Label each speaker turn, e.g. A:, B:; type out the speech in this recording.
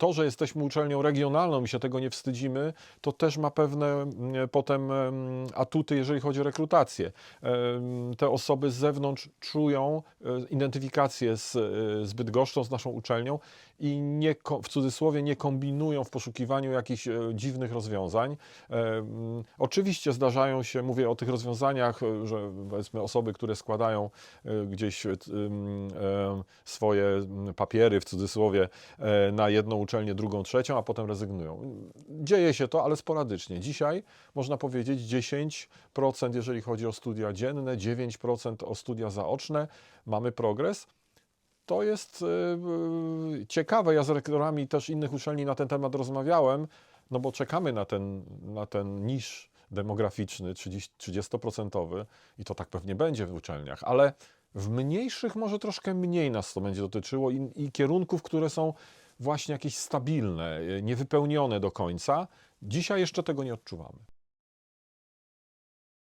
A: to, że jesteśmy uczelnią regionalną i się tego nie wstydzimy, to też ma pewne mm, potem em, atuty, jeżeli chodzi o rekrutację. Te osoby z zewnątrz czują e, identyfikację z, e, z Bydgoszczą, z naszą uczelnią i nie, w cudzysłowie nie kombinują w poszukiwaniu jakichś e, dziwnych rozwiązań. Oczywiście zdarzają się, mówię o tych rozwiązaniach, że powiedzmy osoby, które składają gdzieś swoje papiery w cudzysłowie na jedną uczelnię, drugą, trzecią, a potem rezygnują. Dzieje się to, ale sporadycznie. Dzisiaj można powiedzieć 10%, jeżeli chodzi o studia dzienne, 9% o studia zaoczne. Mamy progres. To jest e, ciekawe. Ja z rektorami też innych uczelni na ten temat rozmawiałem, no bo czekamy na ten, na ten niż demograficzny 30, 30% i to tak pewnie będzie w uczelniach, ale w mniejszych może troszkę mniej nas to będzie dotyczyło i, i kierunków, które są właśnie jakieś stabilne, e, niewypełnione do końca. Dzisiaj jeszcze tego nie odczuwamy.